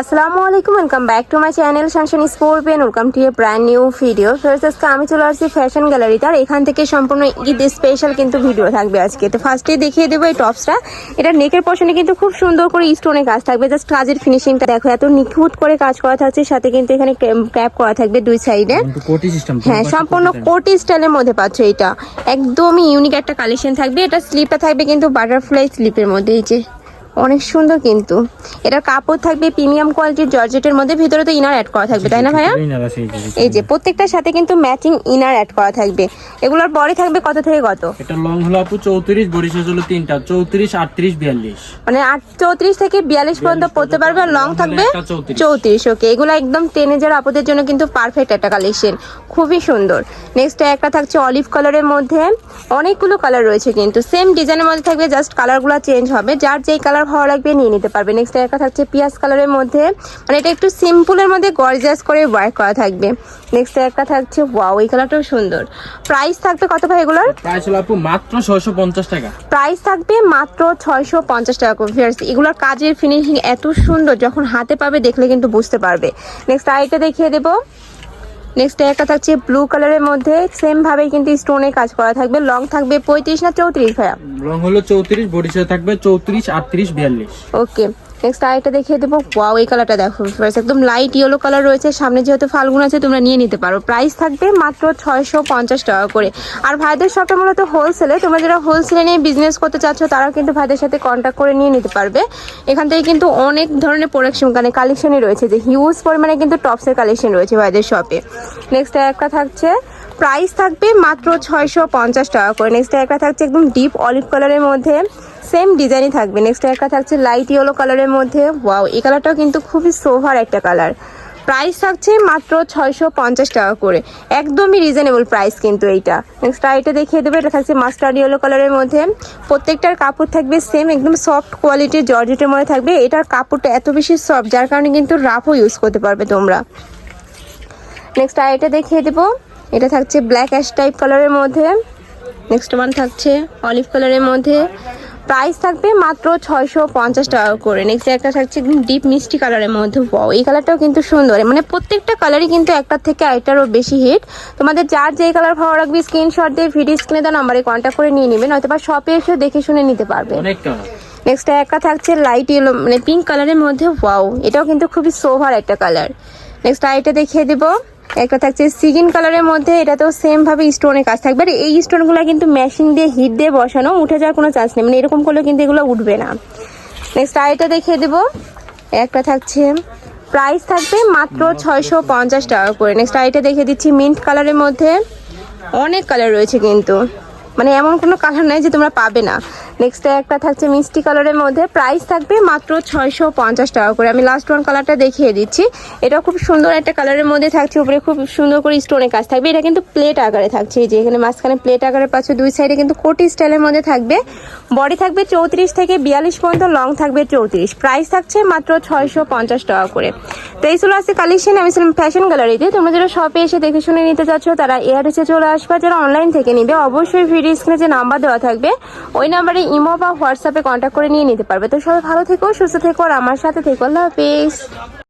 আসসালামু আলাইকুম welcome back to my channel শানশান স্পোর্টবেন welcome to a brand new video first আজকে আমি চলে আসছি ফ্যাশন গ্যালারিতে আর এখান থেকে সম্পূর্ণ ঈদ স্পেশাল কিন্তু ভিডিও থাকবে আজকে। তো ফার্স্টেই দেখিয়ে দেবো এই টপসটা এটা নেকের পশনে কিন্তু খুব সুন্দর করে স্টোনে কাজ থাকবে। জাস্ট কাজের ফিনিশিংটা দেখো এত নিখুঁত করে কাজ করা থাকছে সাথে কিন্তু এখানে ক্যাপ করা থাকবে দুই সাইডে হ্যাঁ সম্পূর্ণ কোটি স্টাইলের মধ্যে পাচ্ছ এটা। একদমই ইউনিক একটা কালেকশন থাকবে। এটা স্লিপটা থাকবে কিন্তু বাটারফ্লাই স্লিপের মধ্যে এই যে। অনেক সুন্দর কিন্তু এটার কাপড় থাকবে প্রিমিয়াম কোয়ালিটির জর্জেটের মধ্যে ভিতরে তো ইনার অ্যাড করা থাকবে তাই না ভাইয়া এই যে প্রত্যেকটার সাথে কিন্তু ম্যাচিং ইনার অ্যাড করা থাকবে এগুলোর বডি থাকবে কত থেকে কত এটা লং হলো আপু চৌত্রিশ বরিশাল হলো তিনটা চৌত্রিশ আটত্রিশ বিয়াল্লিশ মানে আট চৌত্রিশ থেকে বিয়াল্লিশ পর্যন্ত পড়তে পারবে আর লং থাকবে 34 চৌত্রিশ ওকে এগুলো একদম টেনেজার আপুদের জন্য কিন্তু পারফেক্ট একটা কালেকশন খুবই সুন্দর নেক্সট একটা থাকছে অলিভ কালারের মধ্যে অনেকগুলো কালার রয়েছে কিন্তু সেম ডিজাইনের মধ্যে থাকবে জাস্ট কালারগুলো চেঞ্জ হবে যার যেই কালার ভালো লাগবে নিয়ে নিতে পারবে। নেক্সট একটা থাকছে পিঁয়াজ কালারের মধ্যে মানে এটা একটু সিম্পলের মধ্যে গর্জিয়াস করে ওয়ার্ক করা থাকবে। নেক্সট একটা থাকছে ওয়াও এই কালারটাও সুন্দর। প্রাইস থাকবে কত ভাই এগুলোর? প্রাইস হলো আপু মাত্র ছয়শো পঞ্চাশ টাকা। প্রাইস থাকবে মাত্র ছয়শো পঞ্চাশ টাকা করে ভিউয়ার্স এগুলোর কাজের ফিনিশিং এত সুন্দর যখন হাতে পাবে দেখলে কিন্তু বুঝতে পারবে। নেক্সট আরেকটা দেখিয়ে দেবো। নেক্সট একটা থাকছে ব্লু কালারের মধ্যে সেম ভাবে কিন্তু স্টোনে কাজ করা থাকবে। লং থাকবে পঁয়ত্রিশ না চৌত্রিশ ভাইয়া? লং হলো চৌত্রিশ বরিশাল থাকবে চৌত্রিশ আটত্রিশ বিয়াল্লিশ। ওকে নেক্সট আরেকটা দেখিয়ে দেবো। ওয়াও এই কালারটা দেখো, first একদম লাইট ইয়েলো কালার রয়েছে। সামনে যেহেতু ফাল্গুন আছে, তোমরা নিয়ে নিতে পারো। প্রাইস থাকবে মাত্র ছয়শো পঞ্চাশ টাকা করে। আর ভাইদের শপটা মূলত হোলসেলে তোমরা যারা হোলসেলে নিয়ে বিজনেস করতে চাচ্ছ, তারাও কিন্তু ভাইদের সাথে কন্ট্যাক্ট করে নিয়ে নিতে পারবে। এখান থেকে কিন্তু অনেক ধরনের প্রোডাকশন মানে কালেকশনই রয়েছে। যে হিউজ পরিমাণে কিন্তু টপসের কালেকশন রয়েছে ভাইদের শপে নেক্সট একটা থাকছে প্রাইস থাকবে মাত্র ছয়শো পঞ্চাশ টাকা করে। নেক্সট একটা থাকছে একদম ডিপ অলিভ কালারের মধ্যে। সেম ডিজাইনই থাকবে। নেক্সট একটা থাকছে লাইট ইয়েলো কালারের মধ্যে। ওয়াও এই কালারটাও কিন্তু খুবই সোভার একটা কালার প্রাইস থাকছে মাত্র ছয়শো পঞ্চাশ টাকা করে। একদমই রিজনেবল প্রাইস কিন্তু এইটা। নেক্সট আইটা দেখিয়ে দেবো। এটা থাকছে মাস্টার্ড ইয়েলো কালারের মধ্যে। প্রত্যেকটার কাপড় থাকবে সেম একদম সফট কোয়ালিটির জর্জেটের মধ্যে থাকবে। এটার কাপড়টা এত বেশি সফট যার কারণে কিন্তু রাফও ইউজ করতে পারবে তোমরা। নেক্সট আইটা দেখিয়ে দেবো। এটা থাকছে ব্ল্যাক অ্যাশ টাইপ কালারের মধ্যে। নেক্সট ওয়ান থাকছে অলিভ কালারের মধ্যে। প্রাইস থাকবে মাত্র ছয়শো পঞ্চাশ টাকা করে। নেক্সট একটা থাকছে একদম ডিপ মিষ্টি কালারের মধ্যে। ওয়াও এই কালারটাও কিন্তু সুন্দর। মানে প্রত্যেকটা কালারই কিন্তু একটার থেকে আরেকটারও বেশি হিট তোমাদের যার যেই কালার ভালো রাখবে স্ক্রিনশট দিয়ে ভিডিও স্ক্রিনে দেওয়া নাম্বারে কন্ট্যাক্ট করে নিয়ে নেবেন হয়তো বা শপে এসে দেখে শুনে নিতে পারবে। নেক্সট একটা থাকছে লাইট ইয়েলো মানে পিঙ্ক কালারের মধ্যে। ওয়াও এটাও কিন্তু খুবই সোভার একটা কালার নেক্সট আইটা দেখিয়ে দেবো। একটা থাকছে সিগিন কালারের মধ্যে, এটাতেও সেম ভাবে স্টোনে কাজ থাকবে। আর এই স্টোনগুলো কিন্তু মেশিন দিয়ে হিট দিয়ে বসানো, উঠে যাওয়ার কোনো চান্স নেই। মানে এরকম করলে কিন্তু এগুলো উঠবে না। নেক্সট আইটা দেখিয়ে দেবো। একটা থাকছে প্রাইস থাকবে মাত্র ছয়শো পঞ্চাশ টাকা করে। নেক্সট আইটা দেখিয়ে দিচ্ছি মিন্ট কালারের মধ্যে। অনেক কালার রয়েছে কিন্তু। মানে এমন কোনো কালার নাই যে তোমরা পাবে না। নেক্সট একটা থাকছে মিষ্টি কালারের মধ্যে। প্রাইস থাকবে মাত্র ছয়শো পঞ্চাশ টাকা করে। আমি লাস্ট ওয়ান কালারটা দেখিয়ে দিচ্ছি। এটা খুব সুন্দর একটা কালারের মধ্যে থাকছে। উপরে খুব সুন্দর করে স্টোনে কাজ থাকবে। এটা কিন্তু প্লেট আকারে থাকছে। এই যে এখানে মাঝখানে প্লেট আকারে পাচ্ছে দুই সাইডে কিন্তু কোটি স্টাইলের মধ্যে থাকবে। বডি থাকবে চৌত্রিশ থেকে বিয়াল্লিশ পর্যন্ত লং থাকবে চৌত্রিশ। প্রাইস থাকছে মাত্র ছয়শো পঞ্চাশ টাকা করে। তো এই ছিল আছে কালেকশন আমি ছিলাম ফ্যাশন গ্যালারিতে তোমরা যারা শপে এসে দেখে শুনে নিতে চাচ্ছ, তারা এয়ারটেসে চলে আসবে। যারা অনলাইন থেকে নিবে, অবশ্যই ভিডিও স্ক্রিনে যে নাম্বার দেওয়া থাকবে, ওই নাম্বারে ইমো বা হোয়াটসঅ্যাপে কন্ট্যাক্ট করে নিয়ে নিতে পারবে। তো সবাই ভালো থেকো, সুস্থ থেকো, আর আমার সাথে থেকো। আল্লাহ হাফিজ।